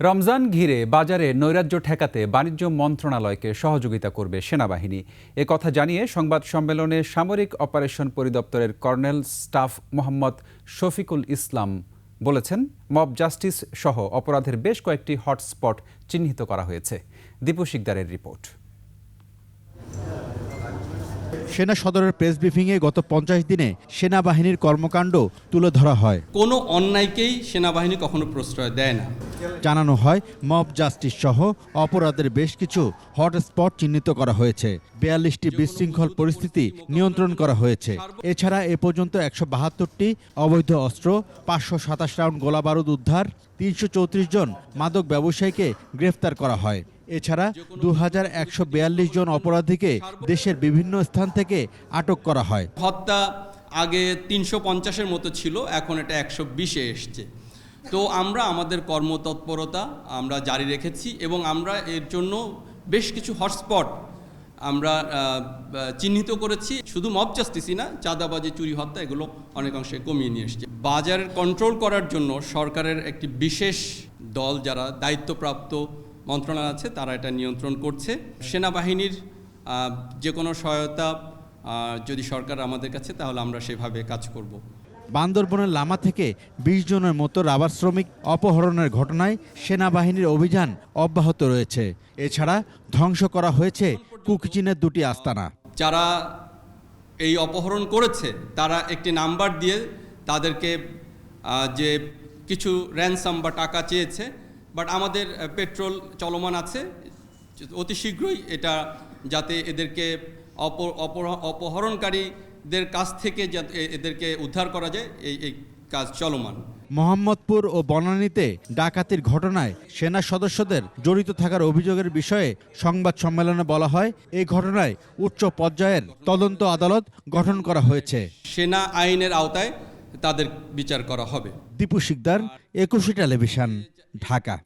রমজান ঘিরে বাজারে নৈরাজ্য ঠেকাতে বাণিজ্য মন্ত্রণালয়কে সহযোগিতা করবে সেনাবাহিনী। এ কথা জানিয়ে সংবাদ সম্মেলনে সামরিক অপারেশন পরিদপ্তরের কর্নেল স্টাফ মোহাম্মদ শফিকুল ইসলাম বলেছেন মব জাস্টিস সহ অপরাধের বেশ কয়েকটি হটস্পট চিহ্নিত করা হয়েছে। দীপু শিকদারের রিপোর্ট। সেনা সদরের প্রেস ব্রিফিংয়ে গত পঞ্চাশ দিনে সেনাবাহিনীর কর্মকাণ্ড তুলে ধরা হয়। কোনো অন্যায়কেই সেনাবাহিনী কখনো প্রশ্রয় দেয় না। জানানো হয়, মব জাস্টিস সহ অপরাধের বেশ কিছু হটস্পট চিহ্নিত করা হয়েছে। বিয়াল্লিশটি বিশৃঙ্খল পরিস্থিতি নিয়ন্ত্রণ করা হয়েছে। এছাড়া এ পর্যন্ত একশো বাহাত্তরটি অবৈধ অস্ত্র, পাঁচশো সাতাশ রাউন্ড গোলাবারুদ উদ্ধার, তিনশো চৌত্রিশ জন মাদক ব্যবসায়ীকে গ্রেফতার করা হয়। এছাড়া দু হাজার একশো বিয়াল্লিশ জন অপরাধীকে দেশের বিভিন্ন স্থান থেকে আটক করা হয়। হত্যা আগে তিনশো পঞ্চাশের মতো ছিল, এখন এটা একশো বিশে এসছে। তো আমরা আমাদের কর্মতৎপরতা আমরা জারি রেখেছি এবং আমরা এর জন্য বেশ কিছু হটস্পট আমরা চিহ্নিত করেছি। শুধু মব জাস্টিসই না, চাঁদাবাজি, চুরি, হত্যা এগুলো অনেকাংশে কমিয়ে নিয়ে এসছে। বাজার কন্ট্রোল করার জন্য সরকারের একটি বিশেষ দল যারা দায়িত্বপ্রাপ্ত মন্ত্রণালয় আছে, তারা এটা নিয়ন্ত্রণ করছে। সেনাবাহিনীর যে কোনো সহায়তা যদি সরকার আমাদের কাছে, তাহলে আমরা সেভাবে কাজ করব। বান্দরবনের লামা থেকে বিশ জনের মতো রাবার শ্রমিক অপহরণের ঘটনায় সেনাবাহিনীর অভিযান অব্যাহত রয়েছে। এছাড়া ধ্বংস করা হয়েছে কুকচিনের দুটি আস্তানা। যারা এই অপহরণ করেছে, তারা একটি নাম্বার দিয়ে তাদেরকে যে কিছু র্যানসাম বা টাকা চেয়েছে বাট আমাদের পেট্রোল চলমান আছে। অতি শীঘ্রই এটা যাতে এদেরকে অপ- অপহরণকারীদের কাছ থেকে এদেরকে উদ্ধার করা যায় এই এই কাজ চলমান। মোহাম্মদপুর ও বনানীতে ডাকাতির ঘটনায় সেনা সদস্যদের জড়িত থাকার অভিযোগের বিষয়ে সংবাদ সম্মেলনে বলা হয় এই ঘটনায় উচ্চ পর্যায়ের তদন্ত আদালত গঠন করা হয়েছে। সেনা আইনের আওতায় তাদের বিচার করা হবে। দীপু শিকদার একুশে টেলিভিশন ঢাকা।